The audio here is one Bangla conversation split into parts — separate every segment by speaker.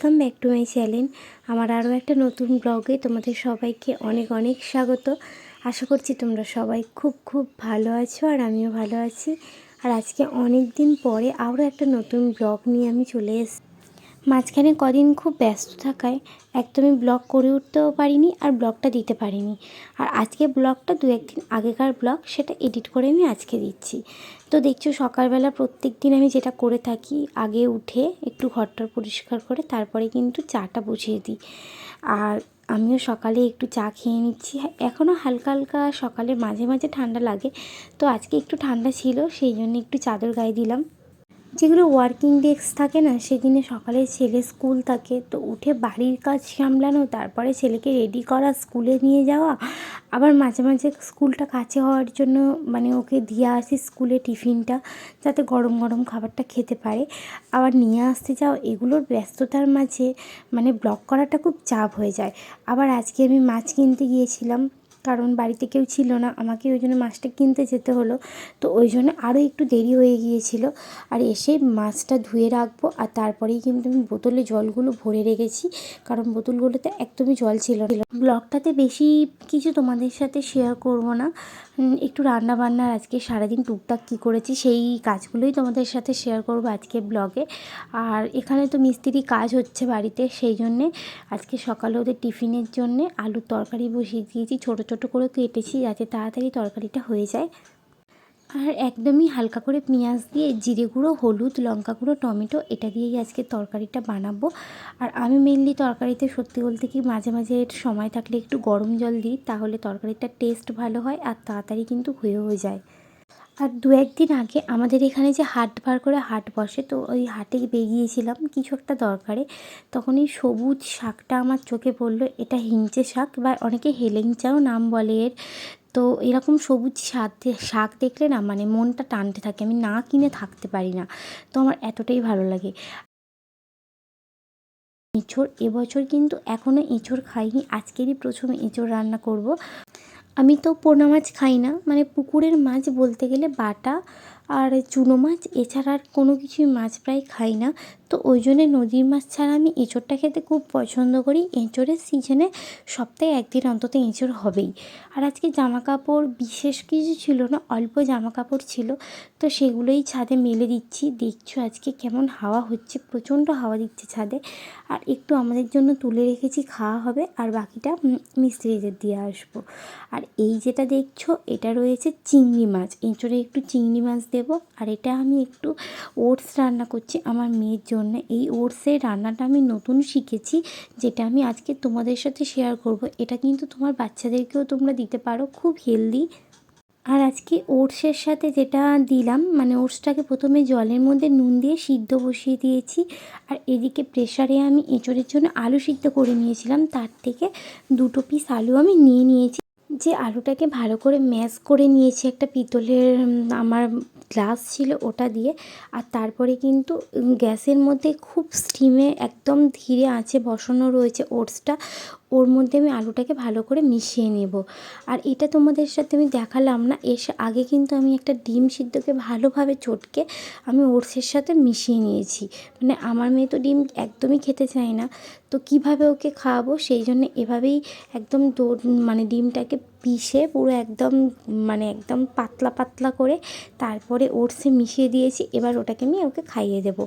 Speaker 1: Welcome back to my channel. আমার আরও একটা নতুন ব্লগে তোমাদের সবাইকে অনেক অনেক স্বাগত। আশা করছি তোমরা সবাই খুব খুব ভালো আছো আর আমিও ভালো আছি। আর আজকে অনেক দিন পরে আরও একটা নতুন ব্লগ নিয়ে আমি চলে এসেছি। মাঝখানে কদিন খুব ব্যস্ত থাকায় একদমই ব্লগ করে উঠতেও পারিনি আর ব্লগটা দিতে পারিনি। আর আজকে ব্লগটা দু একদিন আগেকার ব্লগ, সেটা এডিট করে আমি আজকে দিচ্ছি। তো দেখছ, সকালবেলা প্রত্যেক দিন আমি যেটা করে থাকি, আগে উঠে একটু ঘরটার পরিষ্কার করে তারপরে কিন্তু চাটা বসিয়ে দিই। আর আমিও সকালে একটু চা খেয়ে নিচ্ছি। এখনও হালকা হালকা সকালে মাঝে মাঝে ঠান্ডা লাগে। তো আজকে একটু ঠান্ডা ছিল, সেই জন্য একটু চাদর গায়ে দিলাম। যেগুলো ওয়ার্কিং ডেস্ক থাকে না, সেদিনে সকালে ছেলে স্কুল থাকে, তো উঠে বাড়ির কাজ সামলানো, তারপরে ছেলেকে রেডি করা স্কুলে নিয়ে যাওয়া, আবার মাঝে মাঝে স্কুলটা কাছে হওয়ার জন্য মানে ওকে দিয়ে আসি স্কুলে টিফিনটা যাতে গরম গরম খাবারটা খেতে পারে। আবার নিয়ে আসতে যাও এগুলোর ব্যস্ততার মাঝে মানে ব্লক করাটা খুব চাপ হয়ে যায়। আবার আজকে আমি মাছ কিনতে গিয়েছিলাম কারণ বাড়িতে কেউ ছিল না, আমাকে ওই জন্য মাছটা কিনতে যেতে হলো। তো ওই জন্য আরও একটু দেরি হয়ে গিয়েছিল। আর এসে মাছটা ধুয়ে রাখব, আর তারপরেই কিন্তু আমি বোতলে জলগুলো ভরে রেখেছি। কারণ বোতলগুলোতে একদমই জল ছিল না। ব্লগটাতে বেশি কিছু তোমাদের সাথে শেয়ার করব না। একটু রান্না বান্নার আজকে সারাদিন টুকটাক কী করেছি সেই কাজগুলোই তোমাদের সাথে শেয়ার করব আজকে ব্লগে। আর এখানে তো মিস্ত্রি কাজ হচ্ছে বাড়িতে, সেই জন্যে আজকে সকালে ওদের টিফিনের জন্যে আলুর তরকারি বসিয়ে দিয়েছি, ছোটো ছোটো করে কেটেছি যাতে তাড়াতাড়ি তরকারিটা হয়ে যায়। আর একদমই হালকা করে পেঁয়াজ দিয়ে জিরে গুঁড়ো, হলুদ, লঙ্কা গুঁড়ো, টমেটো এটা দিয়েই আজকে তরকারিটা বানাবো। আর আমি মেনলি তরকারিতে সত্যি বলতে কি মাঝে মাঝে সময় থাকলে একটু গরম জল দিই, তাহলে তরকারিটা টেস্ট ভালো হয় আর তাড়াতাড়ি কিন্তু হয়েও যায়। আর দু একদিন আগে আমাদের এখানে যে হাট বার করে হাট বসে, তো ওই হাটে বেরিয়েছিলাম কিছু একটা দরকারে। তখন এই সবুজ শাকটা আমার চোখে পড়ল। এটা হিঞ্চে শাক বা অনেকে হেলেঞ্চাও নাম বলে এর। তো এরকম সবুজ শাক শাক দেখলে না মানে মনটা টানতে থাকে, আমি না কিনে থাকতে পারি না। তো আমার এতটাই ভালো লাগে। এঁচোড়, এবছর কিন্তু এখনও এঁচোড় খাইনি, আজকেরই প্রথম এঁচোড় রান্না করব। আমি তো পোনা মাছ খাই না। মানে পুকুরের মাছ বলতে গেলে বাটা আর চুনো মাছ, এছাড়া আর কোনো কিছুই মাছ প্রায় খাই না। তো ওই জন্যে নদীর মাছ ছাড়া আমি এঁচোড়টা খেতে খুব পছন্দ করি। এঁচোড়ের সিজনে সপ্তাহে একদিন অন্তত এঁচোড় হবেই। আর আজকে জামা কাপড় বিশেষ কিছু ছিল না, অল্প জামা কাপড় ছিল। তো সেগুলোই ছাদে মেলে দিচ্ছি। দেখছ আজকে কেমন হাওয়া হচ্ছে, প্রচণ্ড হাওয়া দিচ্ছে ছাদে। আর একটু আমাদের জন্য তুলে রেখেছি, খাওয়া হবে। আর বাকিটা মিস্ত্রিদের দিয়ে আসব। আর এই যেটা দেখছ, এটা রয়েছে চিংড়ি মাছ। এঁচোড়ে একটু চিংড়ি মাছ দেবো। আর এটা আমি একটু ওটস রান্না করছি আমার মেয়ের জন্য। এই ওটসের রান্নাটা আমি নতুন শিখেছি, যেটা আমি আজকে তোমাদের সাথে শেয়ার করব। এটা কিন্তু তোমার বাচ্চাদেরকেও তোমরা দিতে পারো, খুব হেলদি আর আজকে ওটসের সাথে যেটা দিলাম মানে ওটসটাকে প্রথমে জলের মধ্যে নুন দিয়ে সিদ্ধ বসিয়ে দিয়েছি। আর এদিকে প্রেশারে আমি এঁচড়ের জন্য আলু সিদ্ধ করে নিয়েছিলাম। তার থেকে দুটো পিস আলু আমি নিয়ে নিয়েছি। যে আলুটাকে ভালো করে ম্যাশ করে নিয়েছি একটা পিতলের আমার গ্লাস ছিল ওটা দিয়ে। আর তারপরে কিন্তু গ্যাসের মধ্যে খুব স্টিমে একদম ধীরে আঁচে বসানো রয়েছে ওটসটা। ওর মধ্যে আমি আলুটাকে ভালো করে মিশিয়ে নেব। আর এটা তোমাদের সাথে আমি দেখালাম না, এর আগে কিন্তু আমি একটা ডিম সিদ্ধকে ভালোভাবে চটকে আমি ওটসের সাথে মিশিয়ে নিয়েছি। মানে আমার মেয়ে তো ডিম একদমই খেতে চায় না, তো কীভাবে ওকে খাওয়াবো সেই জন্য এভাবেই একদম মানে ডিমটাকে পিষে পুরো একদম মানে একদম পাতলা পাতলা করে তারপরে ওটসে মিশিয়ে দিয়েছি, এবার ওটাকে আমি ওকে খাইয়ে দেবো।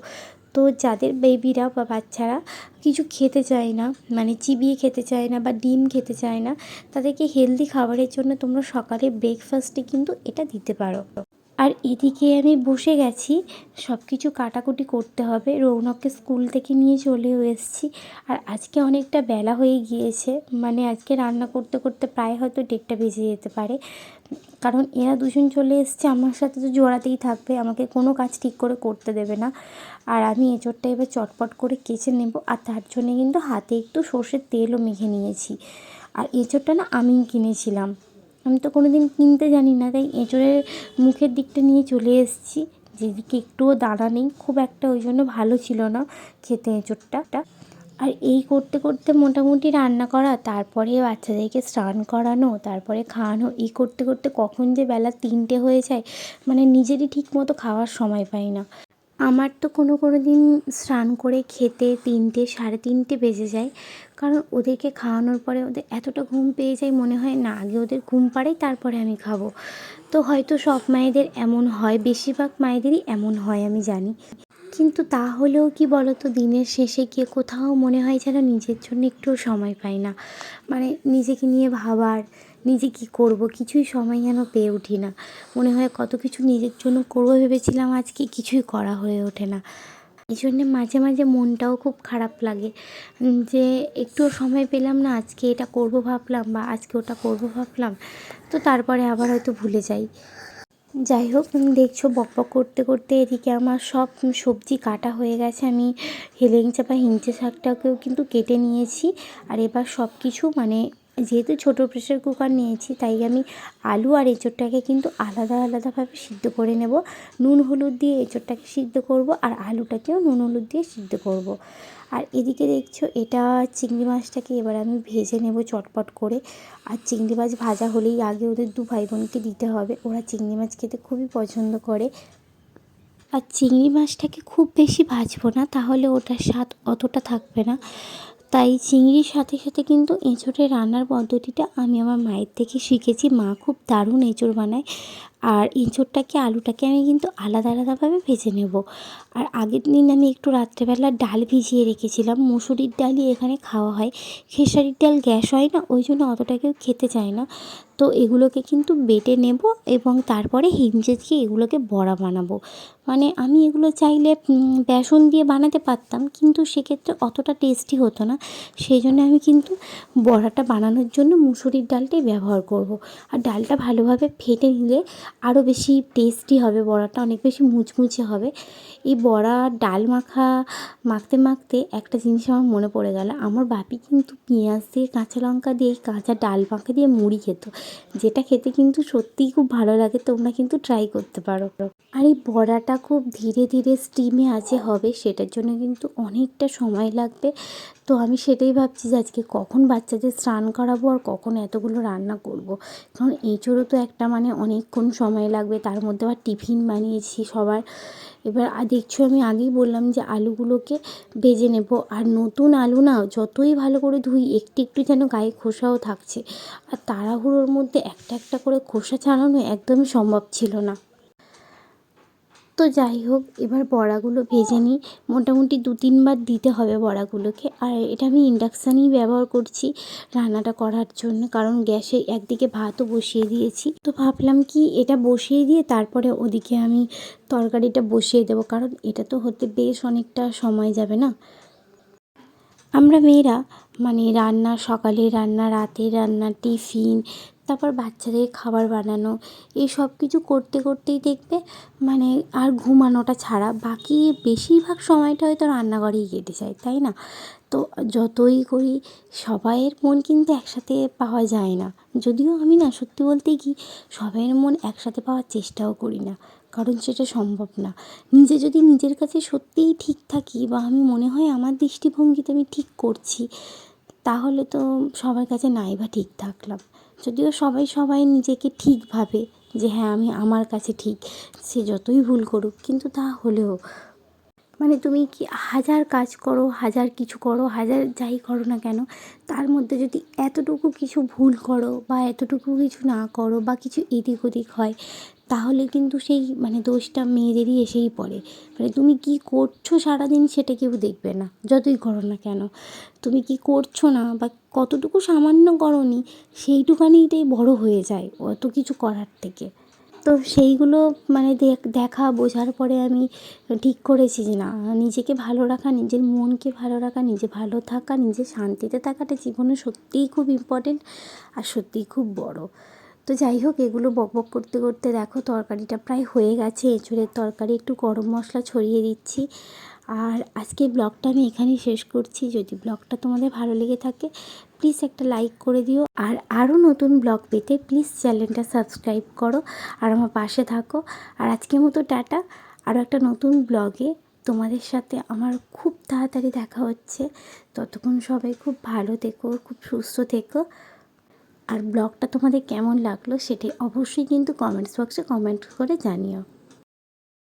Speaker 1: তো যাদের বেবিরা বা বাচ্চারা কিছু খেতে চায় না মানে চিবিয়ে খেতে চায় না বা ডিম খেতে চায় না, তাদেরকে হেলদি খাবারের জন্য তোমরা সকালে ব্রেকফাস্টে কিন্তু এটা দিতে পারো। আর এদিকে আমি বসে গেছি সব কিছু কাটাকুটি করতে হবে। রৌনককে স্কুল থেকে নিয়ে চলেও এসেছি। আর আজকে অনেকটা বেলা হয়ে গিয়েছে মানে আজকে রান্না করতে করতে প্রায় হয়তো ডেটটা বেজে যেতে পারে। কারণ এরা দুজন চলে এসছে, আমার সাথে তো জোড়াতেই থাকবে, আমাকে কোনো কাজ ঠিক করে করতে দেবে না। আর আমি এঁচোড়টা এবার চটপট করে কেচে নেব, আর তার জন্যে কিন্তু হাতে একটু সর্ষের তেলও মেখে নিয়েছি। আর এঁচোড়টা না আমিই কিনেছিলাম। আমি তো কোনো দিন কিনতে জানি না, তাই এঁচোড়ের মুখের দিকটা নিয়ে চলে এসেছি। যেদিকে একটুও দাঁড়া নেই, খুব একটা ওই জন্য ভালো ছিল না খেতে এঁচোড়টা। আর এই করতে করতে মোটামুটি রান্না করা, তারপরে বাচ্চাদেরকে স্নান করানো, তারপরে খাওয়ানো, এই করতে করতে কখন যে বেলা তিনটে হয়ে যায় মানে নিজেরই ঠিক মতো খাওয়ার সময় পাই না। আমার তো কোনো কোনো দিন স্নান করে খেতে তিনটে, সাড়ে তিনটে বেজে যায়, কারণ ওদেরকে খাওয়ানোর পরে ওদের এতটা ঘুম পেয়ে যায় মনে হয়, না আগে ওদের ঘুম পাড়াই, তারপরে আমি খাব। তো হয়তো সব মায়েদের এমন হয়, বেশিরভাগ মায়েদেরই এমন হয়, আমি জানি। কিন্তু তাহলেও কি বলো তো দিনের শেষে গিয়ে কোথাও মনে হয় যেন নিজের জন্য একটুও সময় পাই না। মানে নিজেকে নিয়ে ভাবার, নিজে কী করব, কিছুই সময় যেন পেয়ে উঠি না। মনে হয় কত কিছু নিজের জন্য করব ভেবেছিলাম আজকে কিছুই করা হয়ে ওঠে না। এই জন্যে মাঝে মাঝে মনটাও খুব খারাপ লাগে যে একটুও সময় পেলাম না, আজকে এটা করব ভাবলাম বা আজকে ওটা করব ভাবলাম, তো তারপরে আবার হয়তো ভুলে যাই। যাই হোক দেখছ দেখছ বকবক করতে করতে এদিকে আমার সব সবজি কাটা হয়ে গেছে। আমি হেলেঞ্চা বা হিঞ্চে শাকটাকেও কিন্তু কেটে নিয়েছি। আর এবার সব কিছু মানে যেহেতু ছোটো প্রেশার কুকার নিয়েছি, তাই আমি আলু আর এঁচোড়টাকে কিন্তু আলাদা আলাদাভাবে সিদ্ধ করে নেব। নুন, হলুদ দিয়ে এঁচোড়টাকে সিদ্ধ করব আর আলুটাকেও নুন, হলুদ দিয়ে সিদ্ধ করব। আর এদিকে দেখছ, এটা চিংড়ি মাছটাকে এবার আমি ভেজে নেব চটপট করে। আর চিংড়ি মাছ ভাজা হলেই আগে ওদের দু ভাই বোনকে দিতে হবে, ওরা চিংড়ি মাছ খেতে খুবই পছন্দ করে। আর চিংড়ি মাছটাকে খুব বেশি ভাজবো না, তাহলে ওটার স্বাদ অতটা থাকবে না। তাই চিংড়ির সাথে সাথে কিন্তু এঁচোড়ের রান্নার পদ্ধতিটা আমি আমার মায়ের থেকে শিখেছি। মা খুব দারুণ এঁচোড় বানায়। আর এঁচোড়টাকে আলুটাকে আমি কিন্তু আলাদা আলাদাভাবে ভেজে নেব। আর আগের দিন আমি একটু রাত্রেবেলা ডাল ভিজিয়ে রেখেছিলাম। মুসুরির ডালই এখানে খাওয়া হয়। খেসারির ডাল গ্যাস হয় না, ওই জন্য অতটা কেউ খেতে চায় না। তো এগুলোকে কিন্তু বেটে নেব এবং তারপরে হিঞ্জে এগুলোকে বড়া বানাবো। মানে আমি এগুলো চাইলে বেসন দিয়ে বানাতে পারতাম, কিন্তু সেক্ষেত্রে অতটা টেস্টি হতো না। সেই জন্য আমি কিন্তু বড়াটা বানানোর জন্য মুসুরির ডালটাই ব্যবহার করব। আর ডালটা ভালোভাবে ফেটে নিলে আরও বেশি টেস্টি হবে, বড়াটা অনেক বেশি মুচমুচে হবে। এই বড়া ডাল মাখা মাখতে মাখতে একটা জিনিস আমার মনে পড়ে গেল, আমার বাপি কিন্তু পেঁয়াজ দিয়ে, কাঁচা লঙ্কা দিয়ে কাঁচা ডাল মাখা দিয়ে মুড়ি খেত। যেটা খেতে কিন্তু সত্যিই খুব ভালো লাগে, তোমরা কিন্তু ট্রাই করতে পারো। আর এই বড়াটা খুব ধীরে ধীরে স্টিমে আছে, হবে, সেটার জন্য কিন্তু অনেকটা সময় লাগবে। তো আমি সেটাই ভাবছি যে আজকে কখন বাচ্চাদের স্নান করাবো আর কখন এতগুলো রান্না করব। কারণ এঁচোড়ও তো একটা মানে অনেকক্ষণ সময় লাগবে, তার মধ্যে আবার টিফিন বানিয়েছি সবার। এবার দেখছ আমি আগেই বললাম যে আলুগুলোকে ভেজে নেব। আর নতুন আলু না যতই ভালো করে ধুই, একটু একটু যেন গায়ে খোসাও থাকছে। আর তাড়াহুড়োর মধ্যে একটা একটা করে খোসা ছাড়ানো একদমই সম্ভব ছিল না। তো যাই হোক, এবার বড়াগুলো ভেজে নিই। মোটামুটি দু তিনবার দিতে হবে বড়াগুলোকে। আর এটা আমি ইন্ডাকশানই ব্যবহার করছি রান্নাটা করার জন্য, কারণ গ্যাসে একদিকে ভাতও বসিয়ে দিয়েছি। তো ভাবলাম কি এটা বসিয়ে দিয়ে তারপরে ওদিকে আমি তরকারিটা বসিয়ে দেবো, কারণ এটা তো হতে বেশ অনেকটা সময় যাবে না। আমরা মেয়েরা মানে রান্না সকালে রান্না রাতে রান্না, টিফিন তারপর বাচ্চাদের খাবার বানানো, এই সব কিছু করতে করতেই দেখবে মানে আর ঘুমানোটা ছাড়া বাকি বেশিরভাগ সময়টা হয়তো রান্নাঘরেই কেটে যায়, তাই না? তো যতই করি সবাইয়ের মন কিন্তু একসাথে পাওয়া যায় না। যদিও আমি না, সত্যি বলতে কি, সবাইয়ের মন একসাথে পাওয়ার চেষ্টাও করি না, কারণ সেটা সম্ভব না। নিজে যদি নিজের কাছে সত্যিই ঠিক থাকি বা আমি মনে হয় আমার দৃষ্টিভঙ্গিতে আমি ঠিক করছি, তাহলে তো সবার কাছে নাই বা ঠিক থাকলাম। যদিও সবাই সবাই নিজেকে ঠিক ভাবে যে হ্যাঁ আমি আমার কাছে ঠিক, সে যতই ভুল করুক, কিন্তু তা হলেও মানে তুমি কি হাজার কাজ করো, হাজার কিছু করো, হাজার যাই করো না কেন, তার মধ্যে যদি এতটুকু কিছু ভুল করো বা এতটুকু কিছু না করো বা কিছু এদিক ওদিক হয়, তাহলে কিন্তু সেই মানে দোষটা মেয়েদেরই এসেই পড়ে। মানে তুমি কী করছ সারাদিন সেটা কেউ দেখবে না, যতই করো না কেন। তুমি কী করছ না বা কতটুকু সামান্য করোনি সেইটুখানিটাই বড় হয়ে যায় অত কিছু করার থেকে। তো সেইগুলো মানে দেখ- বোঝার পরে আমি ঠিক করেছি যে না, নিজেকে ভালো রাখা, নিজের মনকে ভালো রাখা, নিজে ভালো থাকা, নিজে শান্তিতে থাকাটা জীবনে সত্যিই খুব ইম্পর্টেন্ট আর সত্যিই খুব বড়। তো যাই হোক, এগুলো বকবক করতে করতে দেখো তরকারিটা প্রায় হয়ে গেছে, এঁচুড়ের তরকারি, একটু গরম মশলা ছড়িয়ে দিচ্ছি। আর আজকে ব্লগটা আমি এখানেই শেষ করছি। যদি ব্লগটা তোমাদের ভালো লেগে থাকে প্লিজ একটা লাইক করে দিও। আর আরও নতুন ব্লগ পেতে প্লিজ চ্যানেলটা সাবস্ক্রাইব করো আর আমার পাশে থাকো। আর আজকের মতো টাটা। আরও একটা নতুন ব্লগে তোমাদের সাথে আমার খুব তাড়াতাড়ি দেখা হচ্ছে। ততক্ষণ সবাই খুব ভালো থেকো, খুব সুস্থ থেকো। আর ব্লগটা তোমাদের কেমন লাগল সেটি অবশ্যই কিন্তু কমেন্টস বক্সে কমেন্ট করে জানিও।